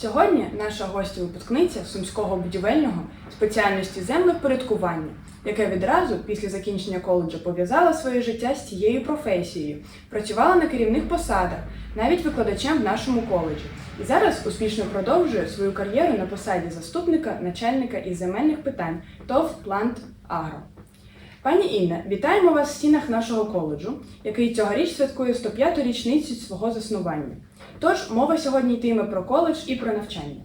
Сьогодні наша гостя-випускниця Сумського будівельного спеціальності землевпорядкування, яке відразу після закінчення коледжу пов'язала своє життя з цією професією, працювала на керівних посадах, навіть викладачем в нашому коледжі. І зараз успішно продовжує свою кар'єру на посаді заступника начальника із земельних питань ТОВ Плант Агро. Пані Інна, вітаємо вас в стінах нашого коледжу, який цьогоріч святкує 105-ту річницю свого заснування. Тож мова сьогодні йтиме про коледж і про навчання.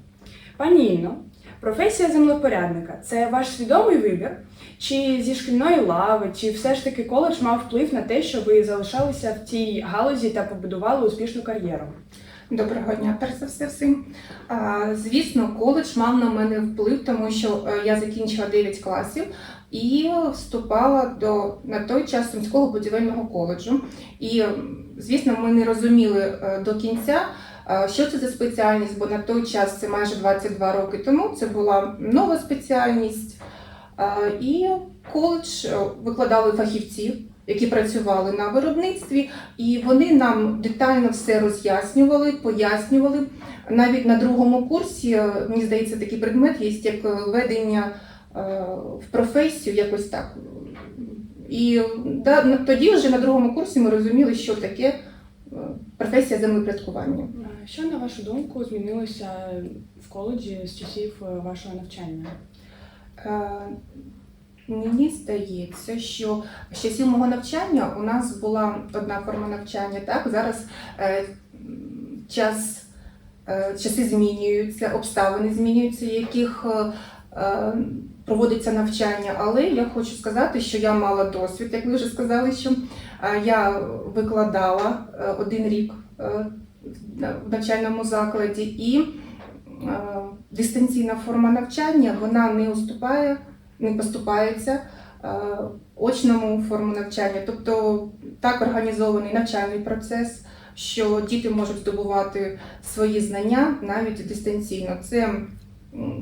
Пані Інно, професія землепорядника це ваш свідомий вибір? Чи зі шкільної лави, чи все ж таки коледж мав вплив на те, що ви залишалися в цій галузі та побудували успішну кар'єру? Доброго дня, перш за все всім. Звісно, коледж мав на мене вплив, тому що е, я закінчила 9 класів і вступала до на той час Сумського будівельного коледжу. І, звісно, ми не розуміли е, до кінця, е, що це за спеціальність, бо на той час це майже 22 роки тому. Це була нова спеціальність. Е, І коледж е, викладали фахівці, які працювали на виробництві. І вони нам детально все роз'яснювали, пояснювали. Навіть на другому курсі, е, мені здається, такий предмет є як введення е, в професію, якось так. І да, тоді вже на другому курсі ми розуміли, що таке професія землепорядкування. Що, на вашу думку, змінилося в коледжі з часів вашого навчання? Е, Мені здається, що з часів мого навчання у нас була одна форма навчання. Так зараз е, час, е, часи змінюються, обставини змінюються, яких е, е, проводиться навчання. Але я хочу сказати, що я мала досвід, як ви вже сказали, що е, я викладала один рік в навчальному закладі і е, дистанційна форма навчання вона не уступає не поступається е, очному форму навчання. Тобто так організований навчальний процес, що діти можуть здобувати свої знання навіть дистанційно. Це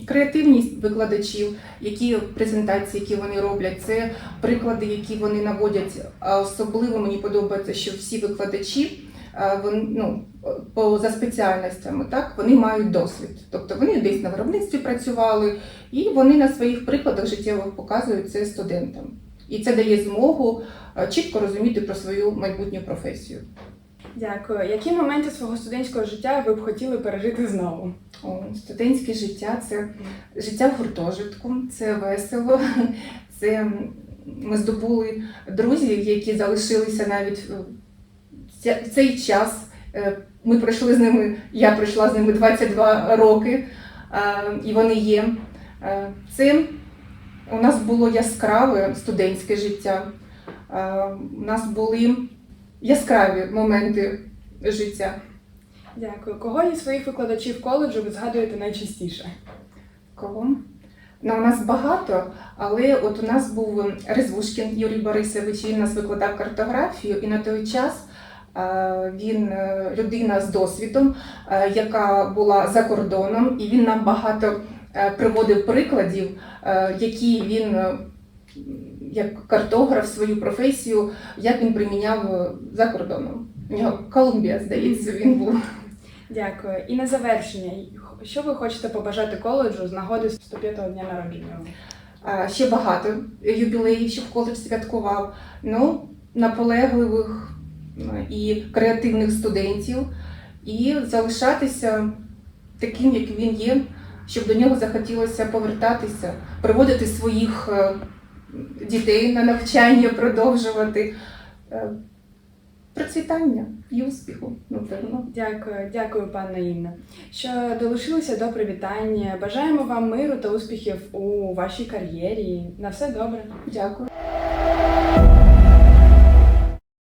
креативність викладачів, які презентації, які вони роблять, це приклади, які вони наводять. Особливо мені подобається, що всі викладачі. Е, Вони, ну, по за спеціальностями, так вони мають досвід. Тобто вони десь на виробництві працювали, і вони на своїх прикладах життєвих показують це студентам. І це дає змогу е, чітко розуміти про свою майбутню професію. Дякую. Які моменти свого студентського життя ви б хотіли пережити знову? О, студентське життя це життя в гуртожитку, це весело. Це ми здобули друзів, які залишилися навіть цей час. Е, Ми пройшли з ними, я пройшла з ними 22 роки, е, і вони є. Е, Це у нас було яскраве студентське життя. У нас були яскраві моменти життя. Дякую. Кого із своїх викладачів коледжу ви згадуєте найчастіше? Кого? Ну, у нас багато, але от у нас був Резвушкін Юрій Борисович, він нас викладав картографію, і на той час він е, людина з досвідом, е, яка була за кордоном, і він нам багато е, приводив прикладів, е, які він е, як картограф свою професію, як він приміняв е, за кордоном. У нього Колумбія, здається, він був. Дякую. І на завершення, що ви хочете побажати коледжу з нагоди 105-го дня народження? Ще багато юбілеїв, щоб коледж святкував. Ну, наполегливих і креативних студентів, і залишатися таким, як він є, щоб до нього захотілося повертатися, приводити своїх е, дітей на навчання, продовжувати Е, процвітання і успіху, напевно. Дякую, дякую, пане Інна, що долучилися до привітання. Бажаємо вам миру та успіхів у вашій кар'єрі. На все добре. Дякую.